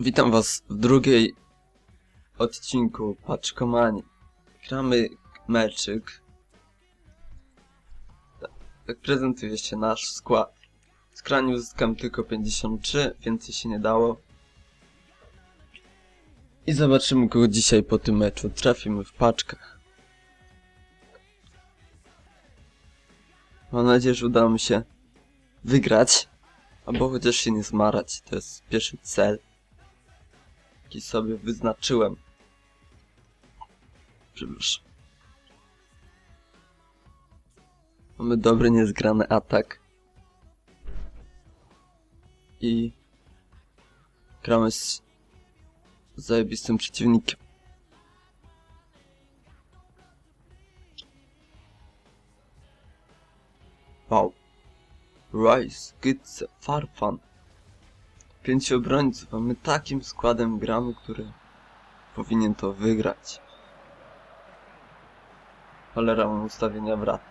Witam was w drugiej odcinku Paczkomani. Gramy meczyk. Tak prezentuje się nasz skład. Z krani uzyskam tylko 53, więcej się nie dało. I zobaczymy kogo dzisiaj po tym meczu trafimy w paczkach. Mam nadzieję, że uda mi się wygrać, albo chociaż się nie zmarać. To jest pierwszy cel jaki sobie wyznaczyłem. Przepraszam. Mamy dobry, niezgrany atak. I gramy z zajebistym przeciwnikiem. Wow. Rice, Gytze, Farfan. Pięciu obrońców, a my takim składem gramy, który powinien to wygrać. Cholera, mam ustawienia wrat.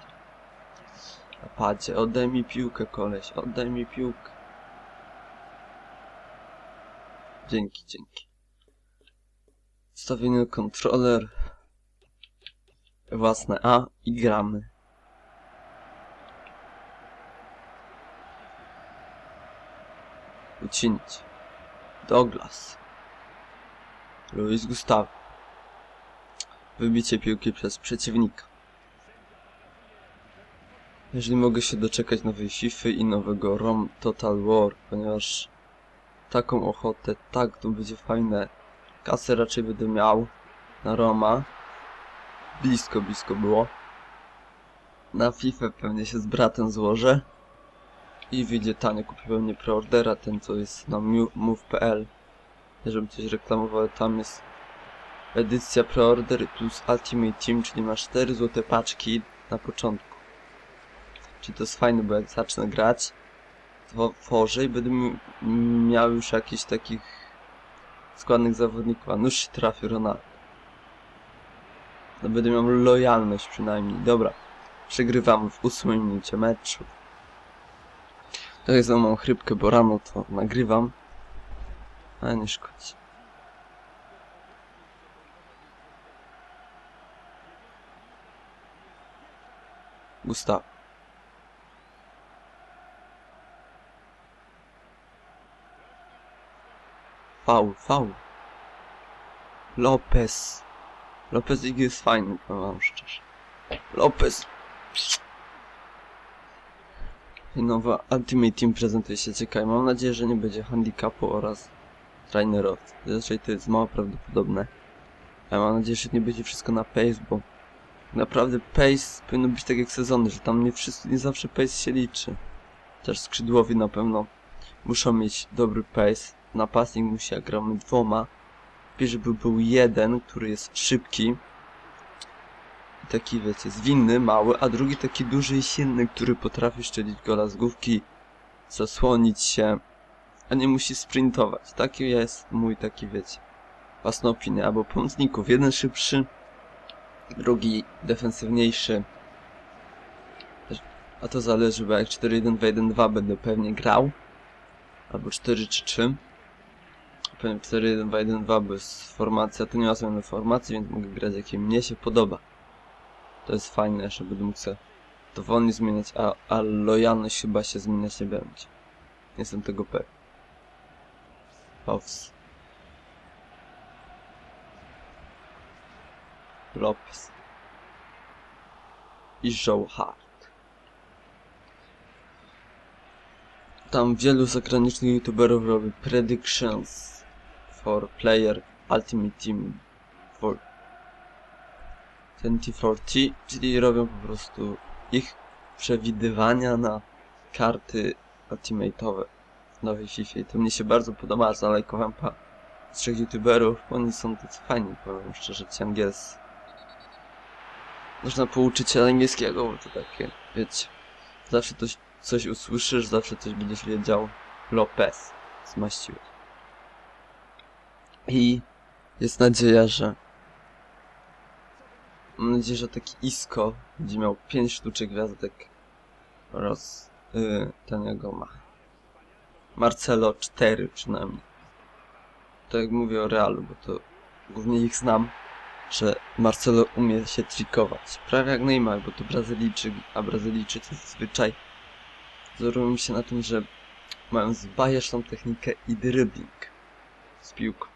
Na padzie, oddaj mi piłkę, koleś, oddaj mi piłkę. Dzięki, dzięki. Ustawienie kontroler. Własne A i gramy. Uczynić. Douglas. Luis Gustavo. Wybicie piłki przez przeciwnika. Jeżeli mogę się doczekać nowej FIFA i nowego ROM Total War, ponieważ taką ochotę, tak to będzie fajne. Kasę raczej będę miał na Roma. Blisko, blisko było. Na FIFA pewnie się z bratem złożę. I wyjdzie tanio, kupię pewnie preordera, ten co jest na move.pl Nie żebym coś reklamował, ale tam jest edycja preorder plus Ultimate Team, czyli ma 4 złote paczki na początku. Czyli to jest fajne, bo jak zacznę grać, to tworzę i będę mi- miał już jakichś takich składnych zawodników, a nóż się trafi Ronaldo. No będę miał lojalność przynajmniej. Dobra, przegrywamy w 8 minucie meczu. Tak znowu mam chrypkę, bo rano to nagrywam. Ale nie szkodzi. Gustaw. Faul, faul. Lopez. Lopez Ig jest fajny, powiem wam szczerze. Lopez. I nowa Ultimate Team prezentuje się ciekawie. Mam nadzieję, że nie będzie handicapu oraz trainerów. Zazwyczaj to jest mało prawdopodobne. Ale mam nadzieję, że nie będzie wszystko na pace, bo naprawdę pace powinno być tak jak sezony, że tam nie, wszyscy, nie zawsze pace się liczy. Też skrzydłowi na pewno muszą mieć dobry pace. Napastnik musi, jak gramy dwoma. Lepiej, żeby był jeden, który jest szybki. Taki, wiecie, zwinny, mały, a drugi taki duży i silny, który potrafi szczelić gola z główki, zasłonić się, a nie musi sprintować. Taki jest mój taki, wiecie, własna opinia, albo pomocników. Jeden szybszy, drugi defensywniejszy. A to zależy, bo jak 4-1-2-1-2 będę pewnie grał, albo 4-3-3. Pewnie 4-1-2-1-2, bo jest formacja, to nie ma formacji, więc mogę grać jakie mnie się podoba. To jest fajne, że będę mógł sobie dowolnie zmieniać, a, a lojalność chyba się zmieniać nie będzie. Nie jestem tego pewien. Hoffs. Lopez. I Joe Hart. Tam wielu zagranicznych youtuberów robi predictions for player Ultimate Team 2040, czyli robią po prostu ich przewidywania na karty ultimate'owe w nowej FIFA. To mnie się bardzo podoba, zalajkowałem pa trzech youtuberów, oni są tacy fajni, powiem szczerze, ci angielscy. Można pouczyć się angielskiego, bo to takie, wiecie, zawsze coś, coś usłyszysz, zawsze coś będziesz wiedział. Lopez zmaściłeś. I jest nadzieja, że Mam nadzieję, że taki Isko będzie miał 5 sztuczek gwiazdek oraz yy, ten jego ma. Marcelo 4 przynajmniej. tak jak mówię o Realu, bo to głównie ich znam, że Marcelo umie się trikować. Prawie jak Neymar, bo to Brazylijczyk, a Brazylijczycy zazwyczaj wzorują się na tym, że mają zbajeszną technikę i dribbling z piłką.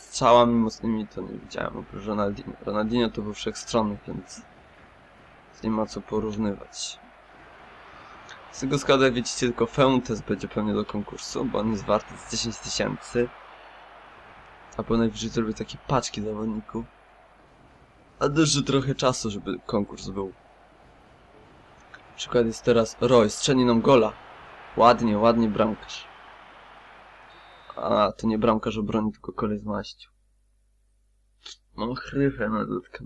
Strzałami mocnymi to nie widziałem, oprócz Ronaldinho. Ronaldinho to był wszechstronny, więc nie ma co porównywać. Z tego składu, widzicie, tylko Feuntes będzie pewnie do konkursu, bo on jest warty z 10 tysięcy. A po najwyżej zrobię takie paczki zawodników. A dużo trochę czasu, żeby konkurs był. Przykład jest teraz Roy, strzeli nam gola. Ładnie, ładnie bramkarz. A, to nie bramkarz obroni, tylko kolej z maścią. Mam chrypę na dudkę.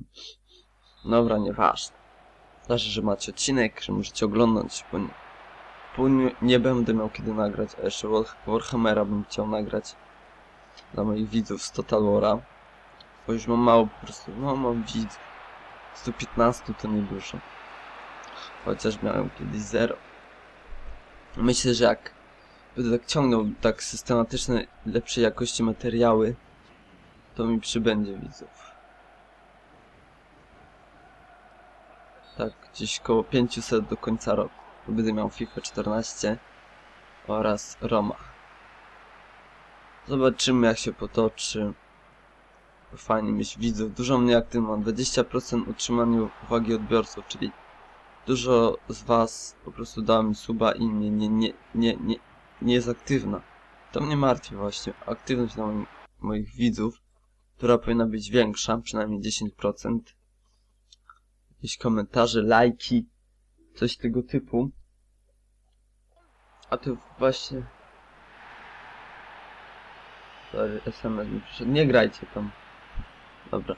Dobra, nieważne. Znaczy, że macie odcinek, że możecie oglądać, bo nie, bo nie, nie będę miał kiedy nagrać, a jeszcze War, Warhammera bym chciał nagrać dla moich widzów z Total War'a, bo już mam mało po prostu, no mam widzów. 115 to niedużo. Chociaż miałem kiedyś zero. Myślę, że jak będę tak ciągnął tak systematyczne, lepszej jakości materiały, to mi przybędzie widzów. Tak, gdzieś koło 500 do końca roku. Będę miał FIFA 14 oraz Roma. Zobaczymy jak się potoczy. Fajnie mieć widzów. Dużo mnie aktywnych mam. 20% utrzymaniu uwagi odbiorców, czyli dużo z was po prostu dało mi suba i nie, nie, nie, nie, nie, nie jest aktywna. To mnie martwi właśnie. Aktywność na moim, moich widzów, która powinna być większa, przynajmniej 10% jakieś komentarze, lajki, coś tego typu. A to właśnie... Sorry, SMS mi przyszedł. Nie grajcie tam. Dobra.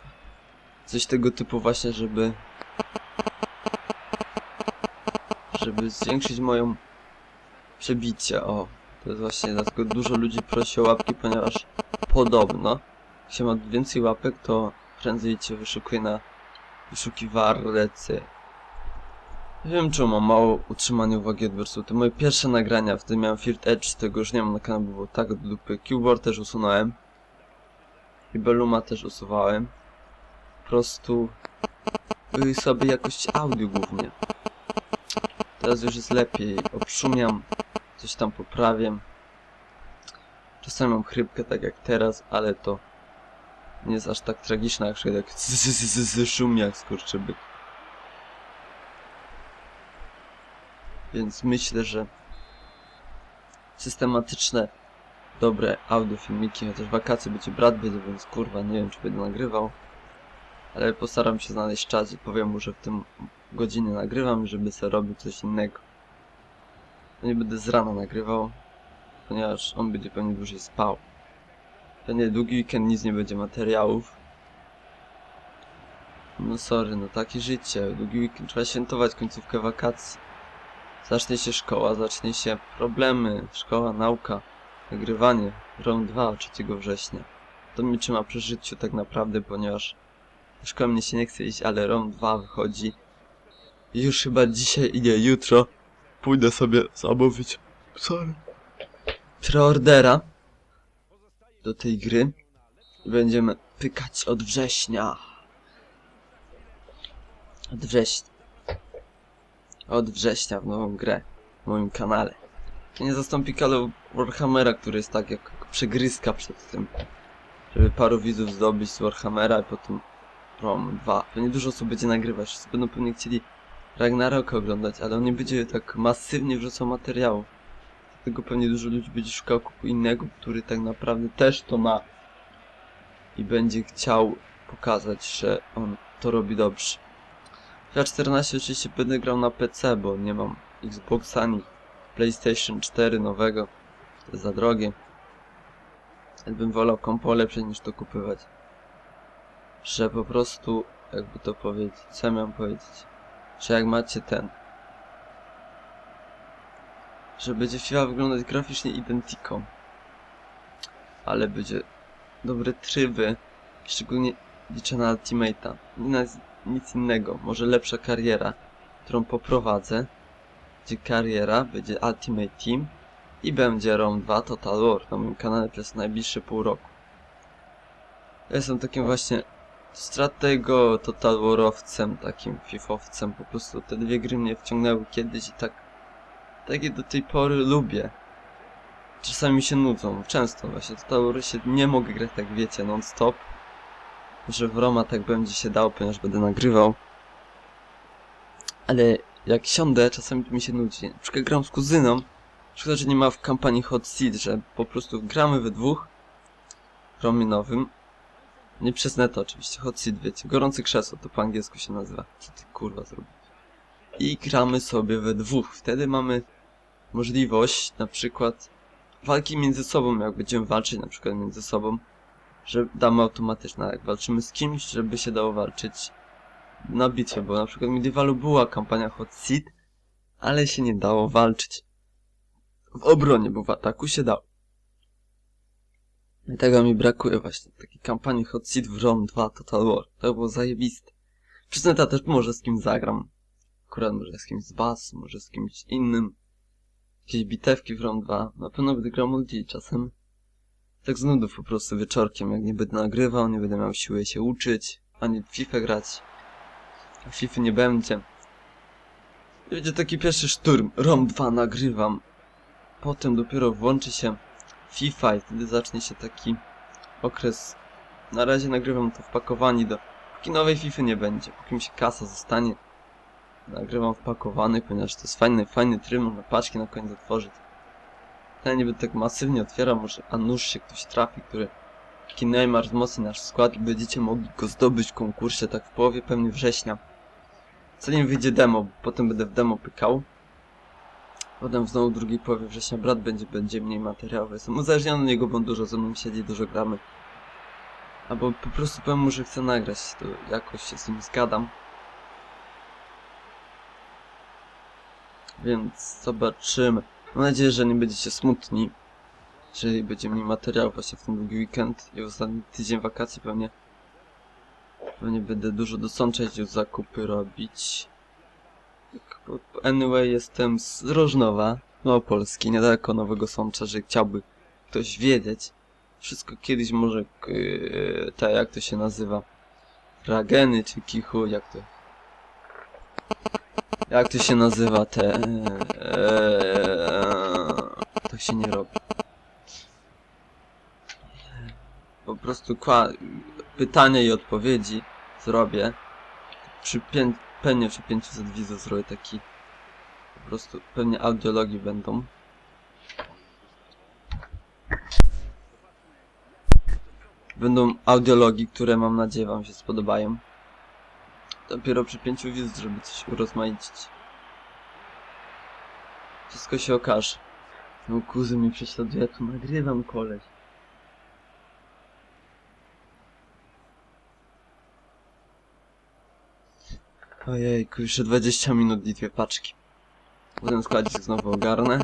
Coś tego typu właśnie, żeby... Żeby zwiększyć moją przebicie, o. To jest właśnie dlatego dużo ludzi prosi o łapki, ponieważ podobno, jak się ma więcej łapek, to prędzej cię wyszukuje na wyszukiwarce. Nie wiem czemu mam mało utrzymania uwagi odbiorców. To moje pierwsze nagrania, wtedy miałem Field Edge, tego już nie mam na kanale, było tak do dupy. Cubeboard też usunąłem. I Belluma też usuwałem. Po prostu były sobie jakość audio głównie. Teraz już jest lepiej. Obszumiam, coś tam poprawiam. Czasami mam chrypkę tak jak teraz, ale to nie jest aż tak tragiczna, jak tak szumi jak skurczybyk. Więc myślę, że systematyczne, dobre audio filmiki, chociaż wakacje będzie brat będzie, więc kurwa nie wiem czy będę nagrywał. Ale postaram się znaleźć czas i powiem mu, że w tym godzinie nagrywam, żeby sobie robił coś innego. Nie będę z rana nagrywał, ponieważ on będzie pewnie dłużej spał. Pewnie długi weekend nic nie będzie materiałów. No sorry, no takie życie. Długi weekend trzeba świętować końcówkę wakacji. Zacznie się szkoła, zacznie się problemy. Szkoła, nauka, nagrywanie. Rok 2, 3 września. To mnie trzyma przy życiu tak naprawdę, ponieważ do szkoły mnie się nie chce iść, ale rok 2 wychodzi. Już chyba dzisiaj i nie jutro pójdę sobie zamówić. Sorry. Preordera do tej gry będziemy pykać od września. Od września. Od września w nową grę w moim kanale. To nie zastąpi Call Warhammera, który jest tak jak przegryzka przed tym. Żeby paru widzów zdobyć z Warhammera i potem Rom 2. Pewnie dużo osób będzie nagrywać. Wszyscy będą pewnie chcieli Ragnaroka oglądać, ale on nie będzie tak masywnie wrzucał materiałów. Dlatego pewnie dużo ludzi będzie szukał kogo innego, który tak naprawdę też to ma. I będzie chciał pokazać, że on to robi dobrze. Ja 14 oczywiście będę grał na PC, bo nie mam Xboxa ani PlayStation 4 nowego. To jest za drogie. Bym wolał kompo lepsze niż to kupywać. Że po prostu, jakby to powiedzieć, co miałem powiedzieć? Że jak macie ten że będzie FIFA wyglądać graficznie identyką. Ale będzie dobre tryby, szczególnie liczę na Ultimate'a. Nie na nic innego, może lepsza kariera, którą poprowadzę. Będzie kariera, będzie Ultimate Team, i będzie ROM 2 Total War na moim kanale przez najbliższe pół roku. Ja jestem takim właśnie stratego Total Warowcem, takim fifowcem, po prostu te dwie gry mnie wciągnęły kiedyś i tak tak je do tej pory lubię. Czasami mi się nudzą, często właśnie Total War się nie mogę grać tak wiecie, non stop. Że w Roma tak będzie się dało, ponieważ będę nagrywał. Ale jak siądę, czasami mi się nudzi. Na przykład gram z kuzyną. Szkoda, że nie ma w kampanii Hot Seat, że po prostu gramy we dwóch. Romie nowym. Nie przez neto oczywiście, Hot Seat wiecie. Gorące krzesło, to po angielsku się nazywa. Co ty kurwa zrobić? I gramy sobie we dwóch. Wtedy mamy możliwość na przykład walki między sobą, jak będziemy walczyć na przykład między sobą, że damy automatyczne, jak walczymy z kimś, żeby się dało walczyć na bitwie, bo na przykład w Medievalu była kampania Hot Seat, ale się nie dało walczyć. W obronie, bo w ataku się dało. I tego mi brakuje właśnie, takiej kampanii Hot Seat w ROM 2 Total War. To było zajebiste. Przez neta też może z kim zagram. Akurat może z kimś z Bass, może z kimś innym. Jakieś bitewki w ROM 2. Na pewno będę grał czasem. Tak z nudów po prostu wieczorkiem, jak nie będę nagrywał, nie będę miał siły się uczyć, ani FIFA grać. A FIFA nie będzie. I będzie taki pierwszy szturm. ROM 2 nagrywam. Potem dopiero włączy się FIFA i wtedy zacznie się taki okres. Na razie nagrywam to wpakowani do... Póki nowej FIFA nie będzie, póki mi się kasa zostanie. Nagrywam wpakowany, ponieważ to jest fajny, fajny tryb, można paczki na koniec otworzyć. Ja będę tak masywnie otwierał, może a nuż się ktoś trafi, który taki Neymar wzmocni nasz skład i będziecie mogli go zdobyć w konkursie tak w połowie pewnie września. Zanim wyjdzie demo, bo potem będę w demo pykał. Potem znowu w drugiej połowie września brat będzie, będzie mniej materiałów. Jestem uzależniony od niego, bo on dużo ze mną siedzi, dużo gramy. Albo po prostu powiem mu, że chcę nagrać, to jakoś się z nim zgadam. Więc zobaczymy. Mam nadzieję, że nie będziecie smutni, jeżeli będzie mniej materiałów właśnie w ten długi weekend i ostatni tydzień wakacji pewnie pewnie będę dużo do Sącza jeździł zakupy robić. Anyway, jestem z Rożnowa, Małopolski, niedaleko Nowego Sącza, że chciałby ktoś wiedzieć. Wszystko kiedyś może, yy, te, jak to się nazywa, Rageny czy Kichu, jak to... Jak to się nazywa te... Eee, to się nie robi. Po prostu kwa... pytania i odpowiedzi zrobię. Przy pię... pewnie przy 500 widzów zrobię taki... Po prostu pewnie audiologii będą. Będą audiologii, które mam nadzieję wam się spodobają. Dopiero przy pięciu widzów, żeby coś urozmaicić. Wszystko się okaże. No kuzyn mi prześladuje, tu nagrywam koleś. Ojejku, jeszcze 20 minut i dwie paczki. Potem składzik znowu ogarnę.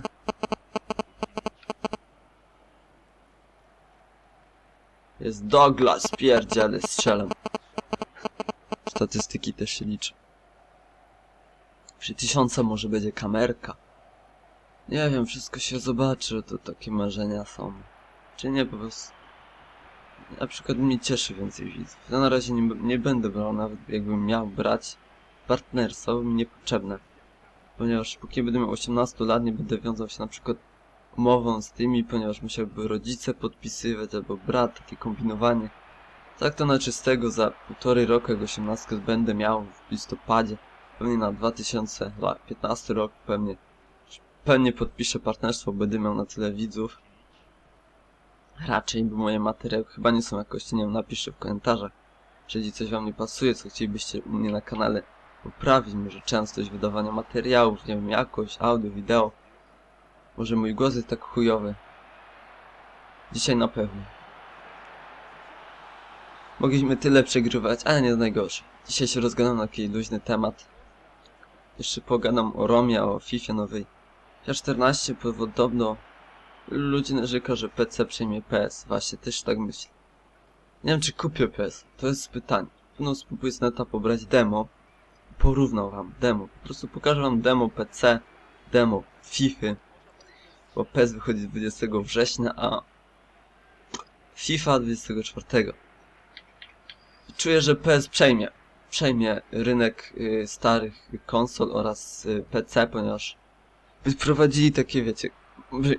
Jest Douglas, pierdziele, strzelam. Statystyki też się liczą. Przy tysiąca może będzie kamerka. Nie wiem, wszystko się zobaczy, to takie marzenia są. Czy nie, po prostu... Na przykład mnie cieszy więcej widzów. Ja na razie nie, nie będę brał, nawet jakbym miał brać. Partnerstwo mi niepotrzebne. Ponieważ póki będę miał 18 lat, nie będę wiązał się na przykład umową z tymi, ponieważ musiałby rodzice podpisywać, albo brat, takie kombinowanie. Tak to na czystego za półtorej roku, jak 18 będę miał w listopadzie, pewnie na 2015 rok, pewnie, pewnie podpiszę partnerstwo, będę miał na tyle widzów. Raczej, bo moje materiały chyba nie są jakości, nie wiem, napiszcie w komentarzach, jeżeli coś wam nie pasuje, co chcielibyście u mnie na kanale poprawić, może częstość wydawania materiałów, nie wiem, jakość, audio, wideo. Może mój głos jest tak chujowy. Dzisiaj na pewno. Mogliśmy tyle przegrywać, ale nie najgorsze. Dzisiaj się rozgadam na taki luźny temat. Jeszcze pogadam o Romie, o FIFA nowej. Ja 14 podobno ludzie narzeka, że PC przejmie PS. Właśnie, też tak myślę. Nie wiem, czy kupię PS. To jest pytanie. Pewno spróbuję z neta pobrać demo. Porównał wam demo. Po prostu pokażę wam demo PC, demo FIFA. Bo PES wychodzi 20 września, a FIFA 24. I Czuję, że PS przejmie. Przejmie rynek y, starych konsol oraz y, PC, ponieważ wprowadzili takie, wiecie,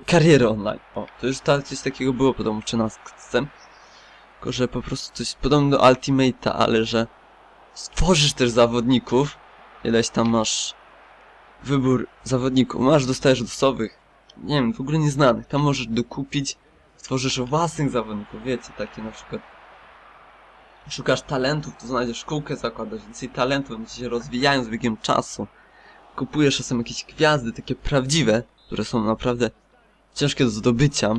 karierę online. O, to już ta, coś takiego było podobno w 13. Tylko, że po prostu coś podobno do Ultimate'a, ale że stworzysz też zawodników, ileś tam masz wybór zawodników, masz, dostajesz losowych, nie wiem, w ogóle nieznanych, tam możesz dokupić, stworzysz własnych zawodników, wiecie, takie na przykład szukasz talentów, to znajdziesz szkółkę, zakładasz więcej talentów, one ci się rozwijają z biegiem czasu, kupujesz czasem jakieś gwiazdy, takie prawdziwe, które są naprawdę ciężkie do zdobycia.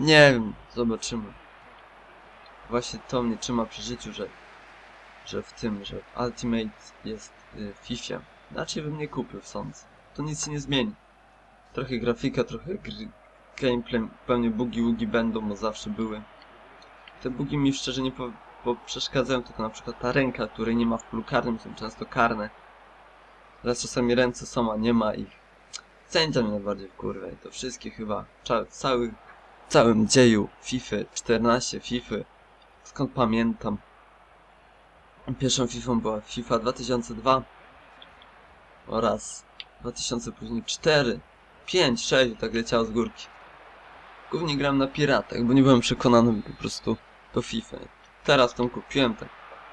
Nie wiem, zobaczymy. Właśnie to mnie trzyma przy życiu, że, że w tym, że Ultimate jest y, FIFA. Inaczej bym nie kupił, sądzę. To nic się nie zmieni. Trochę grafika, trochę gry, gameplay, pewnie bugi będą, bo zawsze były. Te bugi mi szczerze nie po, po przeszkadzają, tylko na przykład ta ręka, której nie ma w polu karnym, są często karne. Teraz czasami ręce są, a nie ma ich. Sędzia mnie najbardziej wkurwia i to wszystkie chyba, cza, cały, całym dzieju FIFA 14, FIFA, skąd pamiętam. Pierwszą FIFA była FIFA 2002 oraz 2004, 5, 6, tak leciało z górki. Głównie gram na piratach, bo nie byłem przekonany po prostu do FIFA. Teraz tą kupiłem tak,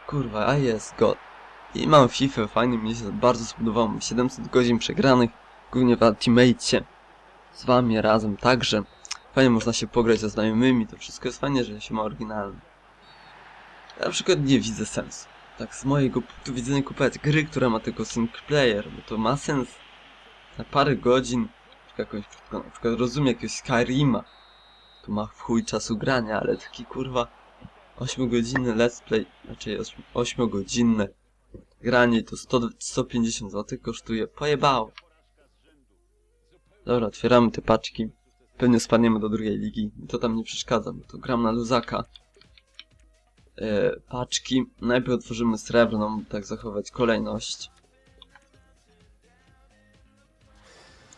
kurwa, a jest god. I mam FIFA, fajnie mi się bardzo spodobało, mam 700 godzin przegranych, głównie w Ultimate. Z wami razem także. Fajnie można się pograć ze znajomymi, to wszystko jest fajnie, że się ma oryginalne. Ja na przykład nie widzę sensu. Tak z mojego punktu widzenia kupować gry, która ma tylko single player, bo to ma sens na parę godzin, czy jakąś, na przykład rozumiem jakiegoś Skyrima, to ma w chuj czasu grania, ale taki kurwa 8 godzinny let's play, raczej 8 godzinne granie to 100, 150 zł kosztuje, pojebało. Dobra, otwieramy te paczki. Pewnie spadniemy do drugiej ligi. To tam nie przeszkadza, bo to gram na luzaka. E, paczki. Najpierw otworzymy srebrną, tak zachować kolejność.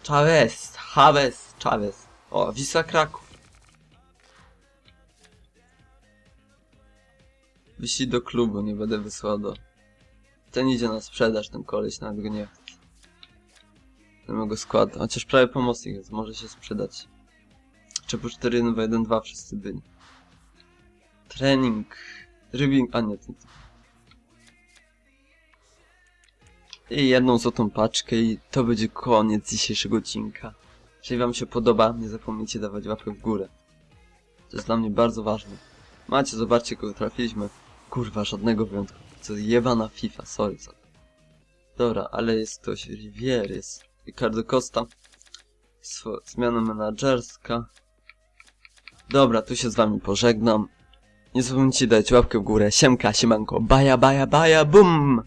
Chavez, Chavez, Chavez. O, Wisła Kraków. Wyślij do klubu, nie będę wysłał do... Ten idzie na sprzedaż, ten koleś, nawet go nie chcę. Do mojego chociaż prawie pomocnik jest, może się sprzedać. Czy po 4 1 2 1 2 wszyscy byli. Trening. Rybing, a nie. I jedną złotą paczkę i to będzie koniec dzisiejszego odcinka. Jeżeli wam się podoba, nie zapomnijcie dawać łapkę w górę. To jest dla mnie bardzo ważne. Macie, zobaczcie kogo trafiliśmy. Kurwa, żadnego wyjątku. Co jebana FIFA, sorry. Dobra, ale jest ktoś, Rivier jest. Ricardo Costa. Swo zmiana menadżerska. Dobra, tu się z wami pożegnam. Nie zapomnijcie dać łapkę w górę. Siemka, siemanko, baja, baja, baja, bum!